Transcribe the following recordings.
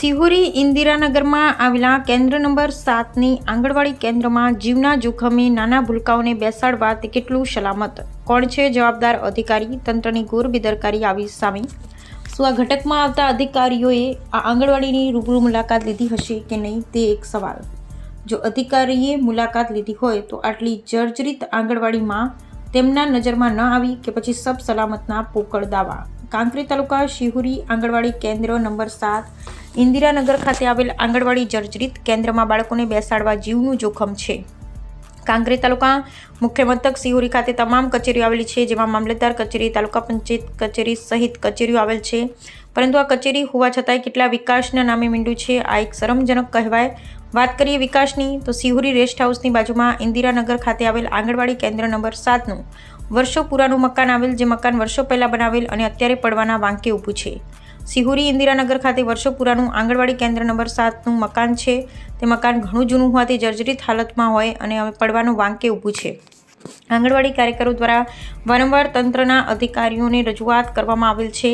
સિહોરી ઇન્દિરાનગરમાં આવેલા કેન્દ્ર નંબર સાતની આંગણવાડી કેન્દ્રમાં જીવના જોખમે નાના ભૂલકાઓને બેસાડવા તે કેટલું સલામત? કોણ છે જવાબદાર અધિકારી? તંત્રની ઘોર બેદરકારી આવી સામે. શું આ ઘટકમાં આવતા અધિકારીઓએ આ આંગણવાડીની રૂબરૂ મુલાકાત લીધી હશે કે નહીં તે એક સવાલ. જો અધિકારીએ મુલાકાત લીધી હોય તો આટલી જર્જરિત આંગણવાડીમાં તેમના નજરમાં ન આવી કે પછી સબ સલામતના પોકળ દાવા. કાંકરી તાલુકા શિહુરી આંગણવાડી કેન્દ્ર નંબર સાત ઇન્દિરાનગર ખાતે આવેલ આંગણવાડી જર્જરિત કેન્દ્રમાં બાળકોને બેસાડવા જીવનું જોખમ છે. કાંકરી તાલુકા મુખ્ય મથક સિહોરી ખાતે તમામ કચેરીઓ આવેલી છે, જેમાં મામલતદાર કચેરી, તાલુકા પંચાયત કચેરી સહિત કચેરીઓ આવેલ છે. પરંતુ આ કચેરી હોવા છતાંય કેટલા વિકાસના નામે મીંડું છે, આ એક શરમજનક કહેવાય. વાત કરીએ વિકાસની, તો સિહોરી રેસ્ટ હાઉસની બાજુમાં ઇન્દિરાનગર ખાતે આવેલ આંગણવાડી કેન્દ્ર નંબર સાતનું વર્ષો પુરાનું મકાન આવેલ, જે મકાન વર્ષો પહેલાં બનાવેલ અને અત્યારે પડવાના વાંકે ઊભું છે. સિહોરી ઇન્દિરાનગર ખાતે વર્ષો પુરાનું આંગણવાડી કેન્દ્ર નંબર સાતનું મકાન છે. તે મકાન ઘણું જૂનું હોવાથી જર્જરિત હાલતમાં હોય અને પડવાનું વાંકે ઊભું છે. આંગણવાડી કાર્યકરો દ્વારા વારંવાર તંત્રના અધિકારીઓને રજૂઆત કરવામાં આવેલ છે,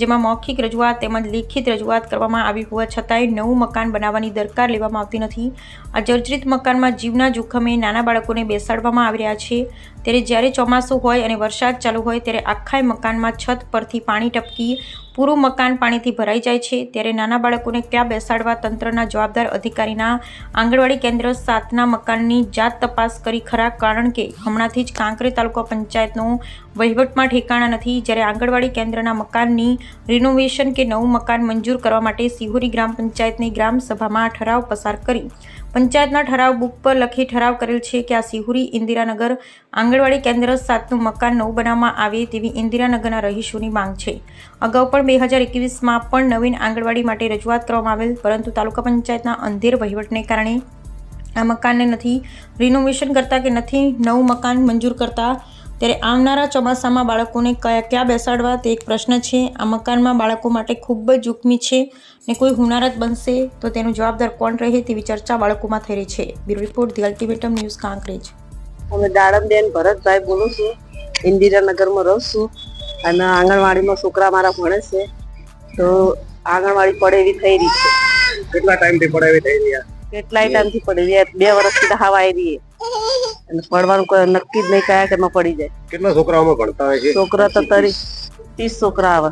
જેમાં મૌખિક રજૂઆત તેમજ લેખિત રજૂઆત કરવામાં આવી હોવા છતાંય નવું મકાન બનાવવાની દરકાર લેવામાં આવતી નથી. આ જર્જરિત મકાનમાં જીવના જોખમે નાના બાળકોને બેસાડવામાં આવી રહ્યા છે. ત્યારે જ્યારે ચોમાસું હોય અને વરસાદ ચાલુ હોય ત્યારે આખાય મકાનમાં છત પરથી પાણી ટપકી પૂરું મકાન પાણીથી ભરાઈ જાય છે. ત્યારે નાના બાળકોને ક્યાં બેસાડવા તંત્રના જવાબદાર અધિકારીના આંગણવાડી કેન્દ્ર સાતના મકાનની જાત તપાસ કરી ખરા કારણ કે હમણાંથી જ કાંકરે તાલુકા પંચાયતનો વહીવટમાં ઠેકાણા નથી. જ્યારે આંગણવાડી કેન્દ્રના મકાનની રિનોવેશન કે નવું મકાન મંજૂર કરવા માટે સિહોરી ગ્રામ પંચાયતની ગ્રામ સભામાં ઠરાવ પસાર કરી. પંચાયતના ઠરાવ બુક પર લખી ઠરાવ કરેલ છે કે આ સિહોરી ઇન્દિરાનગર આંગણવાડી કેન્દ્ર સાતનું મકાન નવું બનાવવામાં આવે તેવી ઇન્દિરાનગરના રહીશોની માંગ છે. અગાઉ પણ બે હજાર એકવીસમાં પણ નવીન આંગણવાડી માટે રજૂઆત કરવામાં આવેલ, પરંતુ તાલુકા પંચાયતના અંધેર વહીવટને કારણે આ મકાનને નથી. રિનોવેશન કરતા કે નથી નવું મકાન મંજૂર કરતા? ત્યારે આવનારા ચોમાસામાં બાળકોને કયા ક્યાં બેસાડવા? તે એક પ્રશ્ન છે. આ મકાનમાં બાળકો માટે ખૂબ જ જોખમી છે ને કોઈ હુનારત બનશે તો તેનું જવાબદાર કોણ રહે તેવી ચર્ચા બાળકોમાં થઈ રહી છે. Bureau report the ultimatum news Kankrej. અમે દાડમબેન ભરતભાઈ બોલું છું. ઇન્દિરાનગરમાં રહું છું. અને આંગણવાડીમાં છોકરા મારા ભણે છે. તો આંગણવાડી પડે એવી થઈ રહી છે. કેટલા ટાઈમથી પડે એવી થઈ રહ્યા? કેટલાય ટાઈમથી પડી રહી. બે વર્ષથી તો હાવ આવી રહી. અને પડવાનું કોઈ નક્કી જ નહીં કયા કે પડી જાય. કેટલા છોકરાઓમાં ભણતા હોય છે? છોકરા તો તરી ત્રીસ છોકરા આવે.